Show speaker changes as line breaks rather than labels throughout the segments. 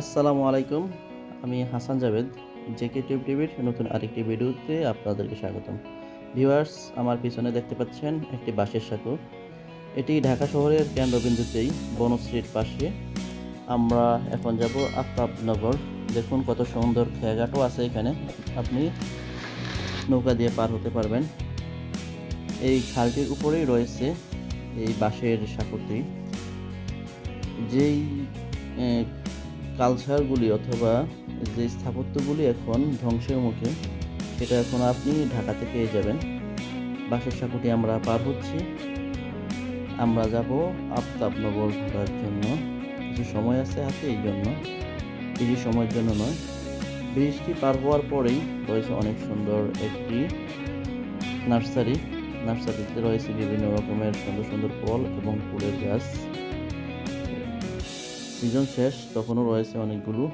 আসসালামু আলাইকুম, আমি হাসান জাভেদ, জেকে টিউব টিভির নতুন আরেকটি ভিডিওতে আপনাদেরকে স্বাগতম। ভিউয়ার্স, আমার পিছনে দেখতে পাচ্ছেন একটি বাঁশের সাঁকো। এটি ঢাকা শহরের কেন্দ্রবিন্দুতেই বনশ্রীর পাশে। আমরা এখন যাব আফতাবনগর। দেখুন কত সুন্দর খেয়াঘাটও আছে এখানে। আপনি নৌকা দিয়ে পার হতে পারবেন। এই খালটির উপরেই রয়েছে এই বাঁশের সাঁকোটি। যেই কালচারগুলি অথবা যে স্থাপত্যগুলি এখন ধ্বংসের মুখে, সেটা এখন আপনি ঢাকাতে পেয়ে যাবেন। বাসের সাঁকুটি আমরা পার হচ্ছি। আমরা যাব আফতাবনগর ঘোরার জন্য। কিছু সময় আছে হাতে এই জন্য। বেশি সময়ের জন্য নয়। ব্রিজটি পার হওয়ার পরেই রয়েছে অনেক সুন্দর একটি নার্সারি। নার্সারিতে রয়েছে বিভিন্ন রকমের সুন্দর সুন্দর ফল এবং ফুলের গাছ। সিজন শেষ, তখনও রয়েছে অনেকগুলো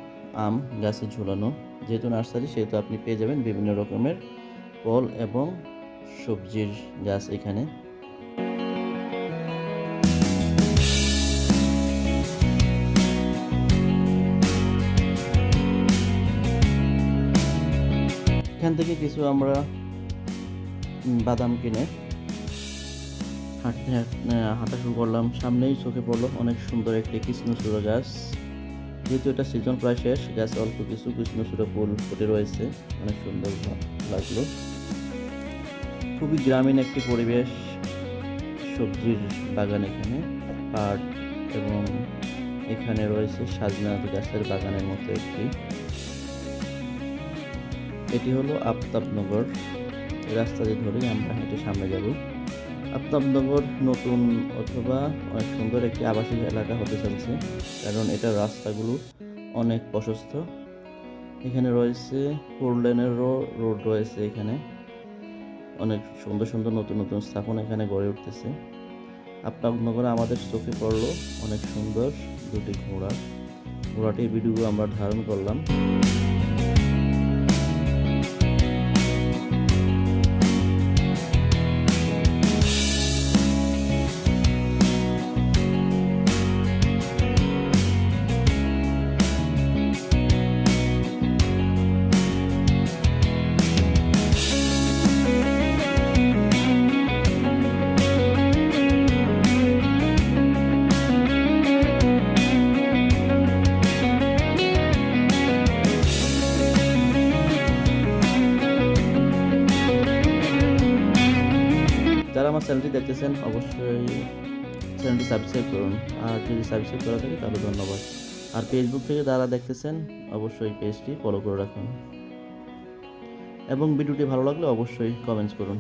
আম গাছে ঝুলানো। যেহেতু নার্সারি, সেহেতু আপনি পেয়ে যাবেন বিভিন্ন রকমের ফল এবং সবজির গাছ এখানে। এখান থেকে কিছু আমরা বাদাম কিনে হাঁটতে হাঁটা শুরু করলাম। সামনেই চোখে পড়ল অনেক সুন্দর একটি কৃষ্ণচূড়া গাছ। যেহেতু এটা সিজন প্রায় শেষ, গাছে অল্প কিছু কৃষ্ণচূড়া ফুল ফুটে রয়েছে। অনেক সুন্দর লাগল। খুবই গ্রামীণ একটি পরিবেশ, সবজির বাগান এখানে পাট এবং এখানে রয়েছে সাজনা গাছের বাগানের মতো একটি। এটি হলো আফতাবনগর। রাস্তা দিয়ে ধরেই আমরা হেঁটে সামনে যাব। আফতাবনগর নতুন অথবা অনেক সুন্দর একটি আবাসিক এলাকা হতে চলছে, কারণ এটার রাস্তাগুলো অনেক প্রশস্ত। এখানে রয়েছে ফোর লেনেরও রোড রয়েছে এখানে। অনেক সুন্দর সুন্দর নতুন নতুন স্থাপনা এখানে গড়ে উঠতেছে। আফতাবনগরে আমাদের চোখে পড়ল অনেক সুন্দর দুটি ঘোড়া। ঘোড়াটির ভিডিও আমরা ধারণ করলাম। আমার চ্যানেলটি দেখতেছেন, অবশ্যই চ্যানেলটি সাবস্ক্রাইব করুন। আর যদি সাবস্ক্রাইব করা থাকে, তাহলে ধন্যবাদ। আর ফেসবুক থেকে যারা দেখতেছেন, অবশ্যই পেজটি ফলো করে রাখুন। এবং ভিডিওটি ভালো লাগলে অবশ্যই কমেন্টস করুন।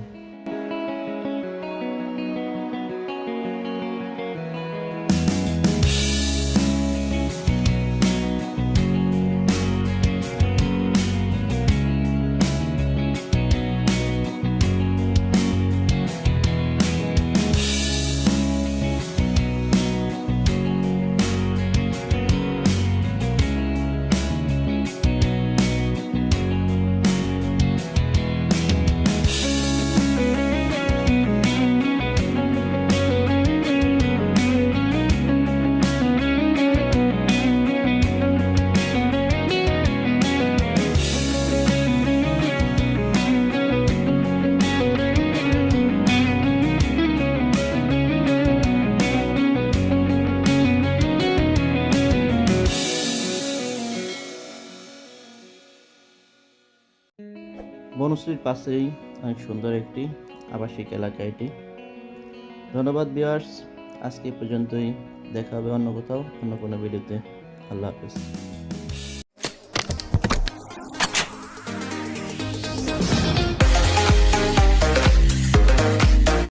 বনশ্রীর পাশেই অনেক সুন্দর একটি আবাসিক এলাকা এটি। ধন্যবাদ বিয়ার্স আজকে পর্যন্তই। দেখা হবে অন্য কোথাও, অন্য কোনো ভিডিওতে। আল্লাহ হাফিজ।